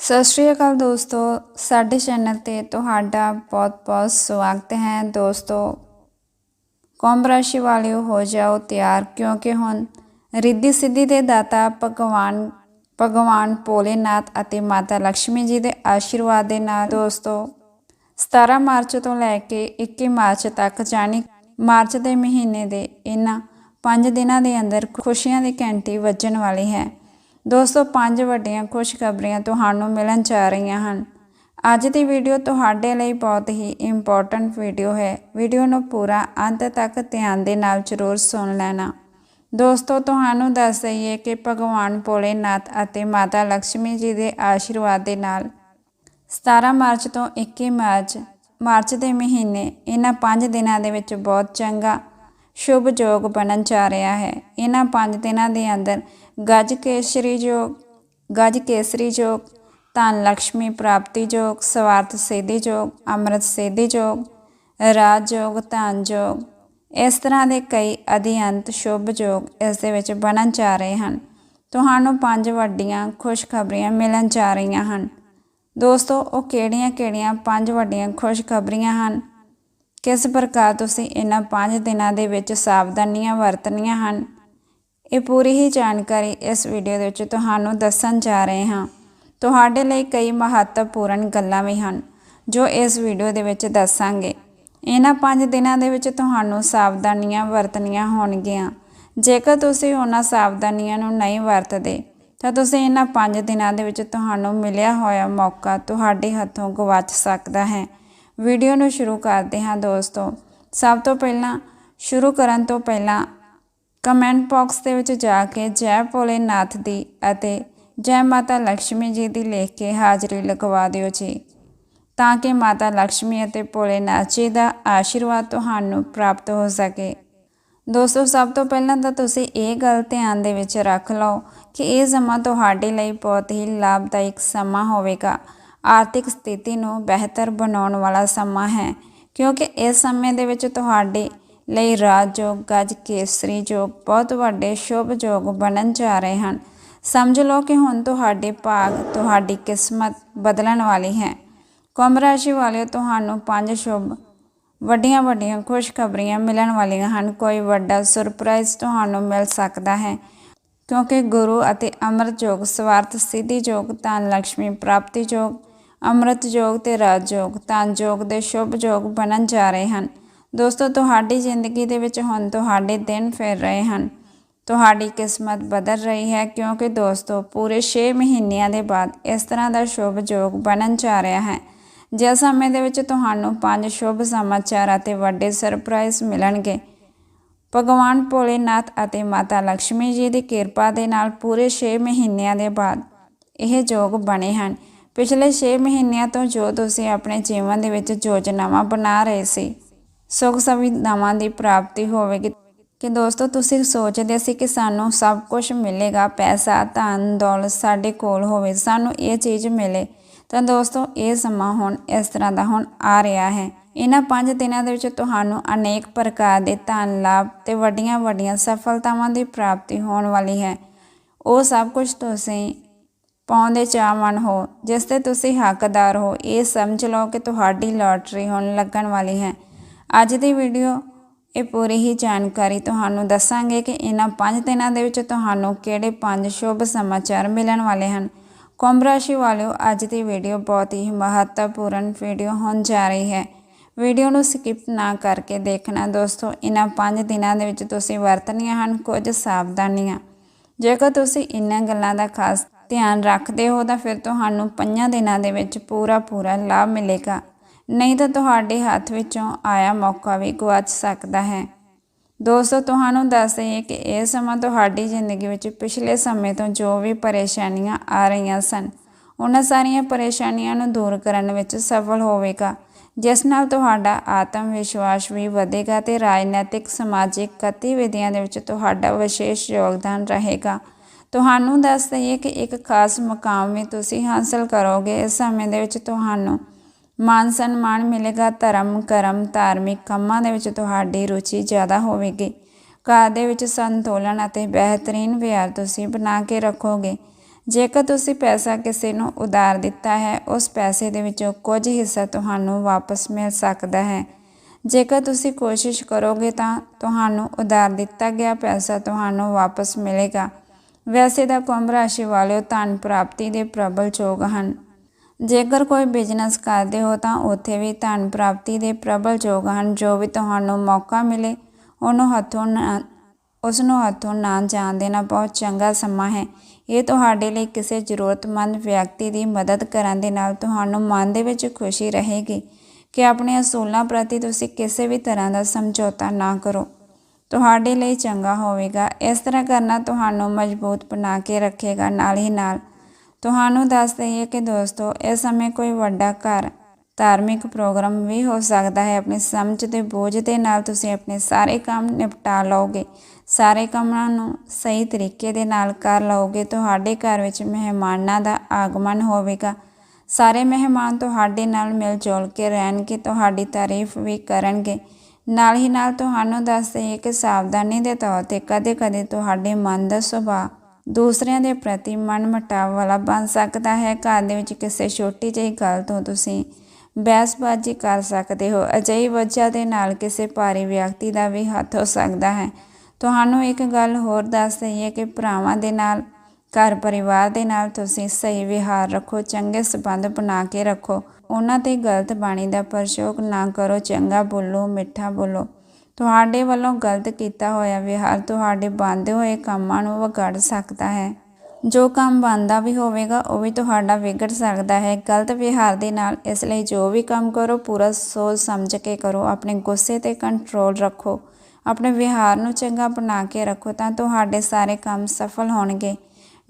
ਸਤਿ ਸ਼੍ਰੀ ਅਕਾਲ ਦੋਸਤੋ, ਸਾਡੇ ਚੈਨਲ ਤੇ ਤੁਹਾਡਾ ਬਹੁਤ-ਬਹੁਤ ਸਵਾਗਤ ਹੈ। ਦੋਸਤੋ ਕੁੰਭ ਰਾਸ਼ੀ ਵਾਲਿਓ ਹੋ ਜਾਓ ਤਿਆਰ, ਕਿਉਂਕਿ ਹੁਣ ਰਿੱਧੀ ਸਿੱਧੀ ਦੇ ਦਾਤਾ ਭਗਵਾਨ ਭਗਵਾਨ ਭੋਲੇਨਾਥ ਅਤੇ ਮਾਤਾ ਲక్ష్ਮੀ ਜੀ ਦੇ ਆਸ਼ੀਰਵਾਦ ਦੇ ਨਾਲ ਦੋਸਤੋ 17 ਮਾਰਚ ਤੋਂ ਲੈ ਕੇ 21 ਮਾਰਚ ਤੱਕ ਜਾਨੀ ਮਾਰਚ ਦੇ ਮਹੀਨੇ ਦੇ ਇਹਨਾਂ 5 ਦਿਨਾਂ ਦੇ ਅੰਦਰ ਖੁਸ਼ੀਆਂ ਦੀ ਘੰਟੀ ਵੱਜਣ ਵਾਲੀ ਹੈ। ਦੋਸਤੋ ਪੰਜ ਵੱਡੀਆਂ ਖੁਸ਼ਖਬਰੀਆਂ ਤੁਹਾਨੂੰ ਮਿਲਣ ਜਾ ਰਹੀਆਂ ਹਨ। ਅੱਜ ਦੀ ਵੀਡੀਓ ਤੁਹਾਡੇ ਲਈ ਬਹੁਤ ਹੀ ਇੰਪੋਰਟੈਂਟ ਵੀਡੀਓ ਹੈ। ਵੀਡੀਓ ਨੂੰ ਪੂਰਾ ਅੰਤ ਤੱਕ ਧਿਆਨ ਦੇ ਨਾਲ ਜ਼ਰੂਰ ਸੁਣ ਲੈਣਾ। ਦੋਸਤੋ, ਤੁਹਾਨੂੰ ਦੱਸ ਦਈਏ ਕਿ ਭਗਵਾਨ ਭੋਲੇਨਾਥ ਅਤੇ ਮਾਤਾ ਲక్ష్ਮੀ ਜੀ ਦੇ ਆਸ਼ੀਰਵਾਦ ਦੇ ਨਾਲ 17 ਮਾਰਚ ਤੋਂ 21 ਮਾਰਚ ਮਾਰਚ ਦੇ ਮਹੀਨੇ, ਇਹਨਾਂ 5 ਦਿਨਾਂ ਦੇ ਵਿੱਚ ਬਹੁਤ ਚੰਗਾ ਸ਼ੁਭ ਯੋਗ ਬਣਨ ਜਾ ਰਿਹਾ ਹੈ। ਇਹਨਾਂ ਪੰਜ ਦਿਨਾਂ ਦੇ ਅੰਦਰ ਗਜ ਕੇਸਰੀ ਯੋਗ ਗਜ ਕੇਸਰੀ ਯੋਗ ਧਨ ਲక్ష్ਮੀ ਪ੍ਰਾਪਤੀ ਯੋਗ ਸਵਾਰਥ ਸਿੱਧੀ ਯੋਗ ਅੰਮ੍ਰਿਤ ਸਿੱਧੀ ਯੋਗ ਰਾਜ ਯੋਗ ਧਨ ਯੋਗ ਇਸ ਤਰ੍ਹਾਂ ਦੇ ਕਈ ਅਧਿਅੰਤ ਸ਼ੁਭ ਯੋਗ ਇਸ ਦੇ ਵਿੱਚ ਬਣਨ ਜਾ ਰਹੇ ਹਨ। ਤੁਹਾਨੂੰ ਪੰਜ ਵੱਡੀਆਂ ਖੁਸ਼ਖਬਰੀਆਂ ਮਿਲਣ ਜਾ ਰਹੀਆਂ ਹਨ। ਦੋਸਤੋ, ਉਹ ਕਿਹੜੀਆਂ-ਕਿਹੜੀਆਂ ਪੰਜ ਵੱਡੀਆਂ ਖੁਸ਼ਖਬਰੀਆਂ ਹਨ? ਕਿਸ ਪ੍ਰਕਾਰ ਤੁਸੀਂ ਇਹਨਾਂ ਪੰਜ ਦਿਨਾਂ ਦੇ ਵਿੱਚ ਸਾਵਧਾਨੀਆਂ ਵਰਤਣੀਆਂ ਹਨ? ਇਹ ਪੂਰੀ ਹੀ ਜਾਣਕਾਰੀ ਇਸ ਵੀਡੀਓ ਦੇ ਵਿੱਚ ਤੁਹਾਨੂੰ ਦੱਸਣ ਜਾ ਰਹੇ ਹਾਂ। ਤੁਹਾਡੇ ਲਈ ਕਈ ਮਹੱਤਵਪੂਰਨ ਗੱਲਾਂ ਵੀ ਹਨ, ਜੋ ਇਸ ਵੀਡੀਓ ਦੇ ਵਿੱਚ ਦੱਸਾਂਗੇ। ਇਹਨਾਂ ਪੰਜ ਦਿਨਾਂ ਦੇ ਵਿੱਚ ਤੁਹਾਨੂੰ ਸਾਵਧਾਨੀਆਂ ਵਰਤਣੀਆਂ ਹੋਣਗੀਆਂ। ਜੇਕਰ ਤੁਸੀਂ ਉਹਨਾਂ ਸਾਵਧਾਨੀਆਂ ਨੂੰ ਨਹੀਂ ਵਰਤਦੇ, ਤਾਂ ਤੁਸੀਂ ਇਹਨਾਂ ਪੰਜ ਦਿਨਾਂ ਦੇ ਵਿੱਚ ਤੁਹਾਨੂੰ ਮਿਲਿਆ ਹੋਇਆ ਮੌਕਾ ਤੁਹਾਡੇ ਹੱਥੋਂ ਗਵਾਚ ਸਕਦਾ ਹੈ। ਵੀਡੀਓ ਨੂੰ ਸ਼ੁਰੂ ਕਰਦੇ ਹਾਂ ਦੋਸਤੋ। ਸਭ ਤੋਂ ਪਹਿਲਾਂ, ਸ਼ੁਰੂ ਕਰਨ ਤੋਂ ਪਹਿਲਾਂ ਕਮੈਂਟ ਬਾਕਸ ਦੇ ਵਿੱਚ ਜਾ ਕੇ ਜੈ ਭੋਲੇ ਨਾਥ ਦੀ ਅਤੇ ਜੈ ਮਾਤਾ ਲక్ష్ਮੀ ਜੀ ਦੀ ਲਿਖ ਕੇ ਹਾਜ਼ਰੀ ਲਗਵਾ ਦਿਓ ਜੀ। ਤਾਂ ਕਿ ਮਾਤਾ ਲక్ష్ਮੀ ਅਤੇ ਭੋਲੇ ਨਾਥ ਜੀ ਦਾ ਆਸ਼ੀਰਵਾਦ ਤੁਹਾਨੂੰ ਪ੍ਰਾਪਤ ਹੋ ਸਕੇ। ਦੋਸਤੋ, ਸਭ ਤੋਂ ਪਹਿਲਾਂ ਤਾਂ ਤੁਸੀਂ ਇਹ ਗੱਲ ਧਿਆਨ ਦੇ ਵਿੱਚ ਰੱਖ ਲਓ ਕਿ ਇਹ ਸਮਾਂ ਤੁਹਾਡੇ ਲਈ ਬਹੁਤ ਹੀ ਲਾਭਦਾਇਕ ਸਮਾਂ ਹੋਵੇਗਾ। ਆਰਥਿਕ ਸਥਿਤੀ ਨੂੰ ਬਿਹਤਰ ਬਣਾਉਣ ਵਾਲਾ ਸਮਾਂ ਹੈ, ਕਿਉਂਕਿ ਇਸ ਸਮੇਂ ਦੇ ਵਿੱਚ ਤੁਹਾਡੇ ਲਈ ਰਾਜਯੋਗ, ਗਜ, ਕੇਸਰੀ ਯੋਗ ਬਹੁਤ ਵੱਡੇ ਸ਼ੁਭ ਯੋਗ ਬਣਨ ਜਾ ਰਹੇ ਹਨ। ਸਮਝ ਲਓ ਕਿ ਹੁਣ ਤੁਹਾਡੇ ਭਾਗ, ਤੁਹਾਡੀ ਕਿਸਮਤ ਬਦਲਣ ਵਾਲੀ ਹੈ। ਕੁੰਭ ਰਾਸ਼ੀ ਵਾਲਿਓ, ਤੁਹਾਨੂੰ ਪੰਜ ਸ਼ੁਭ, ਵੱਡੀਆਂ ਵੱਡੀਆਂ ਖੁਸ਼ਖਬਰੀਆਂ ਮਿਲਣ ਵਾਲੀਆਂ ਹਨ। ਕੋਈ ਵੱਡਾ ਸਰਪ੍ਰਾਈਜ਼ ਤੁਹਾਨੂੰ ਮਿਲ ਸਕਦਾ ਹੈ, ਕਿਉਂਕਿ ਗੁਰੂ ਅਤੇ ਅੰਮ੍ਰਿਤ ਯੋਗ ਸਵਾਰਥ, ਸਿੱਧੀ ਯੋਗ, ਧਨ ਲక్ష్ਮੀ ਪ੍ਰਾਪਤੀ ਯੋਗ ਅੰਮ੍ਰਿਤ ਯੋਗ ਤੇ ਰਾਜ ਯੋਗ ਧਨ ਯੋਗ ਦੇ ਸ਼ੁਭ ਯੋਗ ਬਣਨ ਜਾ ਰਹੇ ਹਨ। ਦੋਸਤੋ, ਤੁਹਾਡੀ ਜ਼ਿੰਦਗੀ ਦੇ ਵਿੱਚ ਹੁਣ ਤੁਹਾਡੇ ਦਿਨ ਫਿਰ ਰਹੇ ਹਨ। ਤੁਹਾਡੀ ਕਿਸਮਤ ਬਦਲ ਰਹੀ ਹੈ ਕਿਉਂਕਿ ਦੋਸਤੋ, ਪੂਰੇ 6 ਮਹੀਨਿਆਂ ਦੇ ਬਾਅਦ ਇਸ ਤਰ੍ਹਾਂ ਦਾ ਸ਼ੁਭ ਯੋਗ ਬਣਨ ਜਾ ਰਿਹਾ ਹੈ। ਜਿਸ ਸਮੇਂ ਦੇ ਵਿੱਚ ਤੁਹਾਨੂੰ ਪੰਜ ਸ਼ੁਭ ਸਮਾਚਾਰ ਅਤੇ ਵੱਡੇ ਸਰਪ੍ਰਾਈਜ਼ ਮਿਲਣਗੇ। ਭਗਵਾਨ ਭੋਲੇਨਾਥ ਅਤੇ ਮਾਤਾ ਲక్ష్ਮੀ ਜੀ ਦੀ ਕਿਰਪਾ ਦੇ ਨਾਲ ਪੂਰੇ 6 ਮਹੀਨਿਆਂ ਦੇ ਬਾਅਦ ਇਹ ਯੋਗ ਬਣੇ ਹਨ। ਪਿਛਲੇ 6 ਮਹੀਨਿਆਂ ਤੋਂ ਜੋ ਤੁਸੀਂ ਆਪਣੇ ਜੀਵਨ ਦੇ ਵਿੱਚ ਯੋਜਨਾਵਾਂ ਬਣਾ ਰਹੇ ਸੀ, ਸੁਖ ਸੁਵਿਧਾਵਾਂ ਦੀ ਪ੍ਰਾਪਤੀ ਹੋਵੇਗੀ। ਕਿ ਦੋਸਤੋ, ਤੁਸੀਂ ਸੋਚਦੇ ਸੀ ਕਿ ਸਾਨੂੰ ਸਭ ਕੁਝ ਮਿਲੇਗਾ, ਪੈਸਾ, ਧਨ, ਦੌਲਤ ਸਾਡੇ ਕੋਲ ਹੋਵੇ, ਸਾਨੂੰ ਇਹ ਚੀਜ਼ ਮਿਲੇ, ਤਾਂ ਦੋਸਤੋ, ਇਹ ਸਮਾਂ ਹੁਣ ਇਸ ਤਰ੍ਹਾਂ ਦਾ ਹੁਣ ਆ ਰਿਹਾ ਹੈ। ਇਹਨਾਂ 5 ਦਿਨਾਂ ਦੇ ਵਿੱਚ ਤੁਹਾਨੂੰ ਅਨੇਕ ਪ੍ਰਕਾਰ ਦੇ ਧਨ, ਲਾਭ ਤੇ ਵੱਡੀਆਂ ਵੱਡੀਆਂ ਸਫਲਤਾਵਾਂ ਦੀ ਪ੍ਰਾਪਤੀ ਹੋਣ ਵਾਲੀ ਹੈ। ਉਹ ਸਭ ਕੁਝ ਤੁਸੀਂ ਪਾਉਣ ਪਾਉਂਦੇ ਚਾਹਵਾਨ ਹੋ, ਜਿਸ ਤੇ ਤੁਸੀਂ ਹੱਕਦਾਰ ਹੋ, ਇਹ ਸਮਝ ਲਓ ਕਿ ਤੁਹਾਡੀ ਲਾਟਰੀ ਹੁਣ ਲੱਗਣ ਵਾਲੀ ਹੈ। ਅੱਜ ਦੀ ਵੀਡੀਓ ਇਹ ਪੂਰੀ ਹੀ ਜਾਣਕਾਰੀ ਤੁਹਾਨੂੰ ਦੱਸਾਂਗੇ ਕਿ ਇਹਨਾਂ 5 ਦਿਨਾਂ ਦੇ ਵਿੱਚ ਤੁਹਾਨੂੰ ਕਿਹੜੇ ਪੰਜ ਸ਼ੁਭ ਸਮਾਚਾਰ ਮਿਲਣ ਵਾਲੇ ਹਨ। ਕੁੰਭ ਰਾਸ਼ੀ ਵਾਲਿਓ, ਅੱਜ ਦੀ ਵੀਡੀਓ ਬਹੁਤ ਹੀ ਮਹੱਤਵਪੂਰਨ ਵੀਡੀਓ ਹੋਣ ਜਾ ਰਹੀ ਹੈ। ਵੀਡੀਓ ਨੂੰ ਸਕਿਪ ਨਾ ਕਰਕੇ ਦੇਖਣਾ ਦੋਸਤੋ, ਇਹਨਾਂ 5 ਦਿਨਾਂ ਦੇ ਵਿੱਚ ਤੁਸੀਂ ਵਰਤਣੀਆਂ ਹਨ ਕੁਝ ਸਾਵਧਾਨੀਆਂ। ਜੇਕਰ ਤੁਸੀਂ ਇਹਨਾਂ ਗੱਲਾਂ ਦਾ ਖਾਸ ਧਿਆਨ ਰੱਖਦੇ ਹੋ ਤਾਂ ਫਿਰ ਤੁਹਾਨੂੰ ਪੰਜਾਂ ਦਿਨਾਂ ਦੇ ਵਿੱਚ ਪੂਰਾ ਪੂਰਾ ਲਾਭ ਮਿਲੇਗਾ। ਨਹੀਂ ਤਾਂ ਤੁਹਾਡੇ ਹੱਥ ਵਿੱਚੋਂ ਆਇਆ ਮੌਕਾ ਵੀ ਗਵਾਚ ਸਕਦਾ ਹੈ। ਦੋਸਤੋ, ਤੁਹਾਨੂੰ ਦੱਸ ਦਈਏ ਕਿ ਇਹ ਸਮਾਂ ਤੁਹਾਡੀ ਜ਼ਿੰਦਗੀ ਵਿੱਚ ਪਿਛਲੇ ਸਮੇਂ ਤੋਂ ਜੋ ਵੀ ਪਰੇਸ਼ਾਨੀਆਂ ਆ ਰਹੀਆਂ ਸਨ, ਉਹਨਾਂ ਸਾਰੀਆਂ ਪਰੇਸ਼ਾਨੀਆਂ ਨੂੰ ਦੂਰ ਕਰਨ ਵਿੱਚ ਸਫਲ ਹੋਵੇਗਾ, ਜਿਸ ਨਾਲ ਤੁਹਾਡਾ ਆਤਮ ਵਿਸ਼ਵਾਸ ਵੀ ਵਧੇਗਾ ਤੇ ਰਾਜਨੀਤਿਕ ਸਮਾਜਿਕ ਗਤੀਵਿਧੀਆਂ ਦੇ ਵਿੱਚ ਤੁਹਾਡਾ ਵਿਸ਼ੇਸ਼ ਯੋਗਦਾਨ ਰਹੇਗਾ। ਤੁਹਾਨੂੰ ਦੱਸ ਦਈਏ ਕਿ ਇੱਕ ਖਾਸ ਮੁਕਾਮ ਵੀ ਤੁਸੀਂ ਹਾਸਲ ਕਰੋਗੇ। ਇਸ ਸਮੇਂ ਦੇ ਵਿੱਚ ਤੁਹਾਨੂੰ ਮਾਨ ਸਨਮਾਨ ਮਿਲੇਗਾ। ਧਰਮ, ਕਰਮ, ਧਾਰਮਿਕ ਕੰਮਾਂ ਦੇ ਵਿੱਚ ਤੁਹਾਡੀ ਰੁਚੀ ਜ਼ਿਆਦਾ ਹੋਵੇਗੀ। ਘਰ ਦੇ ਵਿੱਚ ਸੰਤੁਲਨ ਅਤੇ ਬਿਹਤਰੀਨ ਵਿਹਾਰ ਤੁਸੀਂ ਬਣਾ ਕੇ ਰੱਖੋਗੇ। ਜੇਕਰ ਤੁਸੀਂ ਪੈਸਾ ਕਿਸੇ ਨੂੰ ਉਧਾਰ ਦਿੱਤਾ ਹੈ, ਉਸ ਪੈਸੇ ਦੇ ਵਿੱਚੋਂ ਕੁਝ ਹਿੱਸਾ ਤੁਹਾਨੂੰ ਵਾਪਸ ਮਿਲ ਸਕਦਾ ਹੈ। ਜੇਕਰ ਤੁਸੀਂ ਕੋਸ਼ਿਸ਼ ਕਰੋਗੇ ਤਾਂ ਤੁਹਾਨੂੰ ਉਧਾਰ ਦਿੱਤਾ ਗਿਆ ਪੈਸਾ ਤੁਹਾਨੂੰ ਵਾਪਸ ਮਿਲੇਗਾ। ਵੈਸੇ ਤਾਂ ਕੁੰਭ ਰਾਸ਼ੀ ਵਾਲਿਓ ਧਨ ਪ੍ਰਾਪਤੀ ਦੇ ਪ੍ਰਬਲ ਯੋਗ ਹਨ। ਜੇਕਰ ਕੋਈ ਬਿਜ਼ਨਸ ਕਰਦੇ ਹੋ ਤਾਂ ਉੱਥੇ ਵੀ ਧਨ ਪ੍ਰਾਪਤੀ ਦੇ ਪ੍ਰਬਲ ਯੋਗ ਹਨ, ਜੋ ਵੀ ਤੁਹਾਨੂੰ ਮੌਕਾ ਮਿਲੇ, ਉਹਨੂੰ ਹੱਥੋਂ ਨਾ ਉਸ ਨੂੰ ਹੱਥੋਂ ਨਾ ਜਾਣ ਦੇਣਾ ਬਹੁਤ ਚੰਗਾ ਸਮਾਂ ਹੈ। ਇਹ ਤੁਹਾਡੇ ਲਈ ਕਿਸੇ ਜ਼ਰੂਰਤਮੰਦ ਵਿਅਕਤੀ ਦੀ ਮਦਦ ਕਰਨ ਦੇ ਨਾਲ ਤੁਹਾਨੂੰ ਮਨ ਦੇ ਵਿੱਚ ਖੁਸ਼ੀ ਰਹੇਗੀ ਕਿ ਆਪਣੇ ਅਸੂਲਾਂ ਪ੍ਰਤੀ ਤੁਸੀਂ ਕਿਸੇ ਵੀ ਤਰ੍ਹਾਂ ਦਾ ਸਮਝੌਤਾ ਨਾ ਕਰੋ। ਤੁਹਾਡੇ ਲਈ ਚੰਗਾ ਹੋਵੇਗਾ। ਇਸ ਤਰ੍ਹਾਂ ਕਰਨਾ ਤੁਹਾਨੂੰ ਮਜ਼ਬੂਤ ਬਣਾ ਕੇ ਰੱਖੇਗਾ ਨਾਲ ਹੀ ਨਾਲ। ਤੁਹਾਨੂੰ ਦੱਸ ਦਈਏ ਕਿ ਦੋਸਤੋ, ਇਸ ਸਮੇਂ ਕੋਈ ਵੱਡਾ ਘਰ, ਧਾਰਮਿਕ ਪ੍ਰੋਗਰਾਮ ਵੀ ਹੋ ਸਕਦਾ ਹੈ। ਆਪਣੀ ਸਮਝ ਦੇ ਬੋਝ ਦੇ ਨਾਲ ਤੁਸੀਂ ਆਪਣੇ ਸਾਰੇ ਕੰਮ ਨਿਪਟਾ ਲਓਗੇ। ਸਾਰੇ ਕੰਮਾਂ ਨੂੰ ਸਹੀ ਤਰੀਕੇ ਦੇ ਨਾਲ ਕਰ ਲਓਗੇ। ਤੁਹਾਡੇ ਘਰ ਵਿੱਚ ਮਹਿਮਾਨਾਂ ਦਾ ਆਗਮਨ ਹੋਵੇਗਾ। ਸਾਰੇ ਮਹਿਮਾਨ ਤੁਹਾਡੇ ਨਾਲ ਮਿਲ ਜੁਲ ਕੇ ਰਹਿਣਗੇ। ਤੁਹਾਡੀ ਤਾਰੀਫ ਵੀ ਕਰਨਗੇ। ਨਾਲ ਹੀ ਨਾਲ ਤੁਹਾਨੂੰ ਦੱਸ ਦਈਏ ਕਿ ਸਾਵਧਾਨੀ ਦੇ ਤੌਰ ਤੇ ਕਦੇ-ਕਦੇ ਤੁਹਾਡੇ ਮਨ ਦਾ ਸੁਭਾਅ ਦੂਸਰਿਆਂ ਦੇ ਪ੍ਰਤੀ ਮਨਮਟਾਵ ਵਾਲਾ ਬਣ ਸਕਦਾ ਹੈ। ਘਰ ਦੇ ਵਿੱਚ ਕਿਸੇ ਛੋਟੀ ਜਿਹੀ ਗੱਲ ਤੋਂ ਤੁਸੀਂ ਬਹਿਸਬਾਜ਼ੀ ਕਰ ਸਕਦੇ ਹੋ। ਅਜਿਹੀ ਵਜ੍ਹਾ ਦੇ ਨਾਲ ਕਿਸੇ ਭਾਰੀ ਵਿਅਕਤੀ ਦਾ ਵੀ ਹੱਥ ਹੋ ਸਕਦਾ ਹੈ। ਤੁਹਾਨੂੰ ਇੱਕ ਗੱਲ ਹੋਰ ਦੱਸ ਦਈਏ ਕਿ ਭਰਾਵਾਂ ਦੇ ਨਾਲ ਘਰ ਪਰਿਵਾਰ ਦੇ ਨਾਲ ਤੁਸੀਂ ਸਹੀ ਵਿਹਾਰ ਰੱਖੋ, ਚੰਗੇ ਸਬੰਧ ਬਣਾ ਕੇ ਰੱਖੋ। ਉਹਨਾਂ ਤੇ ਗਲਤ ਬਾਣੀ ਦਾ ਪ੍ਰਯੋਗ ਨਾ ਕਰੋ, ਚੰਗਾ ਬੋਲੋ, ਮਿੱਠਾ ਬੋਲੋ। ਤੁਹਾਡੇ ਵੱਲੋਂ ਗਲਤ ਕੀਤਾ ਹੋਇਆ ਵਿਹਾਰ ਤੁਹਾਡੇ ਬੰਦੇ ਹੋਏ ਕੰਮਾਂ ਨੂੰ ਵਿਗਾੜ ਸਕਦਾ ਹੈ। ਜੋ ਕੰਮ ਬੰਦਾ ਵੀ ਹੋਵੇਗਾ, ਉਹ ਵੀ ਤੁਹਾਡਾ ਵਿਗੜ ਸਕਦਾ ਹੈ। ਗਲਤ ਵਿਹਾਰ ਦੇ ਨਾਲ ਇਸ ਲਈ ਜੋ ਵੀ ਕੰਮ ਕਰੋ, ਪੂਰਾ ਸੋਚ ਸਮਝ ਕੇ ਕਰੋ। ਆਪਣੇ ਗੁੱਸੇ ਤੇ ਕੰਟਰੋਲ ਰੱਖੋ। ਆਪਣੇ ਵਿਹਾਰ ਨੂੰ ਚੰਗਾ ਬਣਾ ਕੇ ਰੱਖੋ ਤਾਂ ਤੁਹਾਡੇ ਸਾਰੇ ਕੰਮ ਸਫਲ ਹੋਣਗੇ।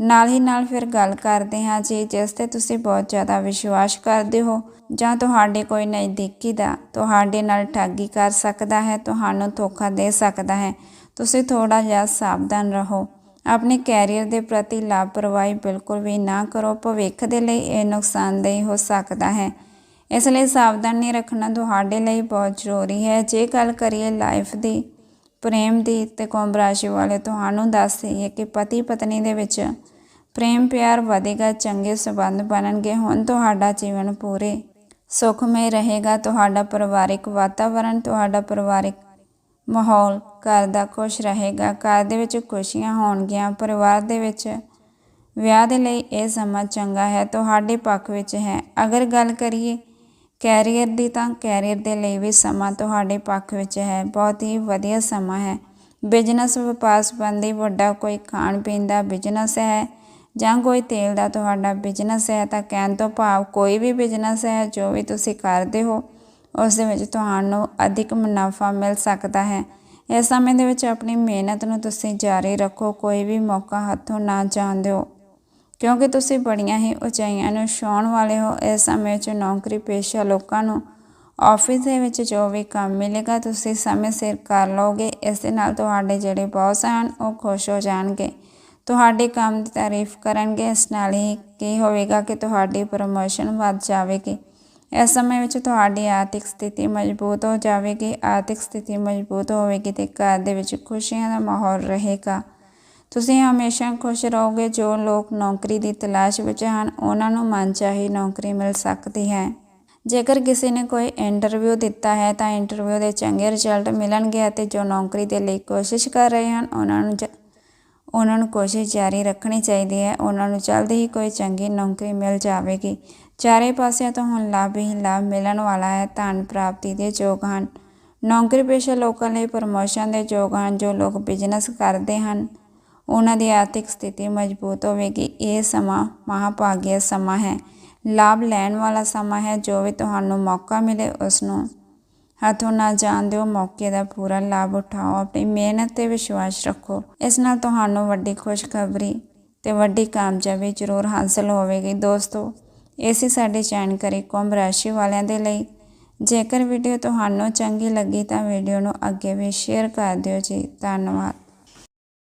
ਨਾਲ ਹੀ ਨਾਲ ਫਿਰ ਗੱਲ ਕਰਦੇ ਹਾਂ ਜੀ, ਜਿਸ ਤੇ ਤੁਸੀਂ ਬਹੁਤ ਜ਼ਿਆਦਾ ਵਿਸ਼ਵਾਸ ਕਰਦੇ ਹੋ ਜਾਂ ਤੁਹਾਡੇ ਕੋਈ ਨਜ਼ਦੀਕੀ ਦਾ ਤੁਹਾਡੇ ਨਾਲ ਠੱਗੀ ਕਰ ਸਕਦਾ ਹੈ, ਤੁਹਾਨੂੰ ਧੋਖਾ ਦੇ ਸਕਦਾ ਹੈ, ਤੁਸੀਂ ਥੋੜਾ ਜਿਹਾ ਸਾਵਧਾਨ ਰਹੋ। ਆਪਣੇ ਕੈਰੀਅਰ ਦੇ ਪ੍ਰਤੀ ਲਾਪਰਵਾਹੀ ਬਿਲਕੁਲ ਵੀ ਨਾ ਕਰੋ, ਭਵਿੱਖ ਦੇ ਲਈ ਇਹ ਨੁਕਸਾਨਦੇਹ ਹੋ ਸਕਦਾ ਹੈ। ਇਸ ਲਈ ਸਾਵਧਾਨੀ ਰੱਖਣਾ ਤੁਹਾਡੇ ਲਈ ਬਹੁਤ ਜ਼ਰੂਰੀ ਹੈ। ਜੇ ਗੱਲ ਕਰੀਏ ਲਾਈਫ ਦੀ ਪ੍ਰੇਮ ਦੀ ਤੇ ਕੁੰਭ ਰਾਸ਼ੀ ਵਾਲੇ ਤੁਹਾਨੂੰ ਦੱਸ ਦਈਏ ਕਿ ਪਤੀ ਪਤਨੀ ਦੇ ਵਿੱਚ ਪ੍ਰੇਮ ਪਿਆਰ ਵਧੇਗਾ, ਚੰਗੇ ਸਬੰਧ ਬਣਨਗੇ, ਹੁਣ ਤੁਹਾਡਾ ਜੀਵਨ ਪੂਰੇ ਸੁਖਮਈ ਰਹੇਗਾ, ਤੁਹਾਡਾ ਪਰਿਵਾਰਿਕ ਵਾਤਾਵਰਣ, ਤੁਹਾਡਾ ਪਰਿਵਾਰਿਕ ਮਾਹੌਲ ਘਰ ਦਾ ਖੁਸ਼ ਰਹੇਗਾ, ਘਰ ਦੇ ਵਿੱਚ ਖੁਸ਼ੀਆਂ ਹੋਣਗੀਆਂ, ਪਰਿਵਾਰ ਦੇ ਵਿੱਚ ਵਿਆਹ ਦੇ ਲਈ ਇਹ ਸਮਾਂ ਚੰਗਾ ਹੈ, ਤੁਹਾਡੇ ਪੱਖ ਵਿੱਚ ਹੈ। ਅਗਰ ਗੱਲ ਕਰੀਏ ਕੈਰੀਅਰ ਦੀ ਤਾਂ ਕੈਰੀਅਰ ਦੇ ਲਈ ਵੀ ਸਮਾਂ ਤੁਹਾਡੇ ਪੱਖ ਵਿੱਚ ਹੈ। ਬਹੁਤ ਹੀ ਵਧੀਆ ਸਮਾਂ ਹੈ। ਬਿਜ਼ਨਸ ਵਪਾਰ ਸੰਬੰਧੀ ਵੱਡਾ ਕੋਈ ਖਾਣ ਪੀਣ ਦਾ ਬਿਜ਼ਨਸ ਹੈ ਜਾਂ ਕੋਈ ਤੇਲ ਦਾ ਤੁਹਾਡਾ ਬਿਜ਼ਨਸ ਹੈ ਤਾਂ ਕਹਿਣ ਤੋਂ ਭਾਵ ਕੋਈ ਵੀ ਬਿਜ਼ਨਸ ਹੈ, ਜੋ ਵੀ ਤੁਸੀਂ ਕਰਦੇ ਹੋ, ਉਸ ਦੇ ਵਿੱਚ ਤੁਹਾਨੂੰ ਅਧਿਕ ਮੁਨਾਫਾ ਮਿਲ ਸਕਦਾ ਹੈ। ਇਸ ਸਮੇਂ ਦੇ ਵਿੱਚ ਆਪਣੀ ਮਿਹਨਤ ਨੂੰ ਤੁਸੀਂ ਜਾਰੀ ਰੱਖੋ। ਕੋਈ ਵੀ ਮੌਕਾ ਹੱਥੋਂ ਨਾ ਜਾਣ ਦਿਓ। ਕਿਉਂਕਿ ਤੁਸੀਂ ਬੜੀਆਂ ਹੀ ਉਚਾਈਆਂ ਨੂੰ ਛੂਹਣ ਵਾਲੇ ਹੋ, ਇਸ ਸਮੇਂ 'ਚ ਨੌਕਰੀ ਪੇਸ਼ਾ ਲੋਕਾਂ ਨੂੰ ਆਫਿਸ ਦੇ ਵਿੱਚ ਜੋ ਵੀ ਕੰਮ ਮਿਲੇਗਾ ਤੁਸੀਂ ਸਮੇਂ ਸਿਰ ਕਰ ਲਓਗੇ, ਇਸ ਦੇ ਨਾਲ ਤੁਹਾਡੇ ਜਿਹੜੇ ਬੌਸ ਹਨ ਉਹ ਖੁਸ਼ ਹੋ ਜਾਣਗੇ। ਤੁਹਾਡੇ ਕੰਮ ਦੀ ਤਾਰੀਫ ਕਰਨਗੇ, ਇਸ ਨਾਲ ਹੀ ਕੀ ਹੋਵੇਗਾ ਕਿ ਤੁਹਾਡੀ ਪ੍ਰਮੋਸ਼ਨ ਵੱਧ ਜਾਵੇਗੀ। ਇਸ ਸਮੇਂ ਵਿੱਚ ਤੁਹਾਡੀ ਆਰਥਿਕ ਸਥਿਤੀ ਮਜ਼ਬੂਤ ਹੋ ਜਾਵੇਗੀ, ਆਰਥਿਕ ਸਥਿਤੀ ਮਜ਼ਬੂਤ ਹੋਵੇਗੀ ਤੇ ਘਰ ਦੇ ਵਿੱਚ ਖੁਸ਼ੀਆਂ ਦਾ ਮਾਹੌਲ ਰਹੇਗਾ। ਤੁਸੀਂ ਹਮੇਸ਼ਾ ਖੁਸ਼ ਰਹੋਗੇ ਜੋ ਲੋਕ ਨੌਕਰੀ ਦੀ ਤਲਾਸ਼ ਵਿੱਚ ਹਨ, ਉਹਨਾਂ ਨੂੰ ਮਨਚਾਹੀ ਨੌਕਰੀ ਮਿਲ ਸਕਦੀ ਹੈ। ਜੇਕਰ ਕਿਸੇ ਨੇ ਕੋਈ ਇੰਟਰਵਿਊ ਦਿੱਤਾ ਹੈ, ਤਾਂ ਇੰਟਰਵਿਊ ਦੇ ਚੰਗੇ ਰਿਜ਼ਲਟ ਮਿਲਣਗੇ ਅਤੇ ਜੋ ਨੌਕਰੀ ਦੇ ਲਈ ਕੋਸ਼ਿਸ਼ ਕਰ ਰਹੇ ਹਨ, ਉਹਨਾਂ ਨੂੰ ਉਹਨਾਂ ਨੂੰ ਕੋਸ਼ਿਸ਼ ਜਾਰੀ ਰੱਖਣੀ ਚਾਹੀਦੀ ਹੈ। ਉਹਨਾਂ ਨੂੰ ਜਲਦ ਹੀ ਕੋਈ ਚੰਗੀ ਨੌਕਰੀ ਮਿਲ ਜਾਵੇਗੀ। ਚਾਰੇ ਪਾਸਿਆਂ ਤੋਂ ਹੁਣ ਲਾਭ ਹੀ ਲਾਭ ਮਿਲਣ ਵਾਲਾ ਹੈ, ਧਨ ਪ੍ਰਾਪਤੀ ਦੇ ਯੋਗ ਹਨ। ਨੌਕਰੀ ਪੇਸ਼ਾ ਲੋਕਾਂ ਲਈ ਪ੍ਰਮੋਸ਼ਨ ਦੇ ਯੋਗ ਹਨ, ਜੋ ਲੋਕ ਬਿਜ਼ਨਸ ਕਰਦੇ ਹਨ। ਉਹਨਾਂ ਦੀ ਆਰਥਿਕ ਸਥਿਤੀ ਮਜ਼ਬੂਤ ਹੋਵੇਗੀ ਇਹ ਸਮਾਂ ਮਹਾਭਾਗਿਆ ਸਮਾਂ ਹੈ। ਲਾਭ ਲੈਣ ਵਾਲਾ ਸਮਾਂ ਹੈ, ਜੋ ਵੀ ਤੁਹਾਨੂੰ ਮੌਕਾ ਮਿਲੇ ਉਸ ਨੂੰ ਹੱਥੋਂ ਨਾ ਜਾਣ ਦਿਓ। ਮੌਕੇ ਦਾ ਪੂਰਾ ਲਾਭ ਉਠਾਓ, ਆਪਣੀ ਮਿਹਨਤ ਤੇ ਵਿਸ਼ਵਾਸ ਰੱਖੋ। ਇਸ ਨਾਲ ਤੁਹਾਨੂੰ ਵੱਡੀ ਖੁਸ਼ਖਬਰੀ ਤੇ ਵੱਡੀ ਕਾਮਯਾਬੀ ਜ਼ਰੂਰ ਹਾਸਲ ਹੋਵੇਗੀ। ਦੋਸਤੋ, ਇਸੇ ਸਾਡੀ ਜਾਣਕਾਰੀ ਕੁੰਭ ਰਾਸ਼ੀ ਵਾਲਿਆਂ ਦੇ ਲਈ। ਜੇਕਰ ਵੀਡੀਓ ਤੁਹਾਨੂੰ ਚੰਗੀ ਲੱਗੀ ਤਾਂ ਵੀਡੀਓ ਨੂੰ ਅੱਗੇ ਵੀ ਸ਼ੇਅਰ ਕਰ ਦਿਓ ਜੀ। ਧੰਨਵਾਦ।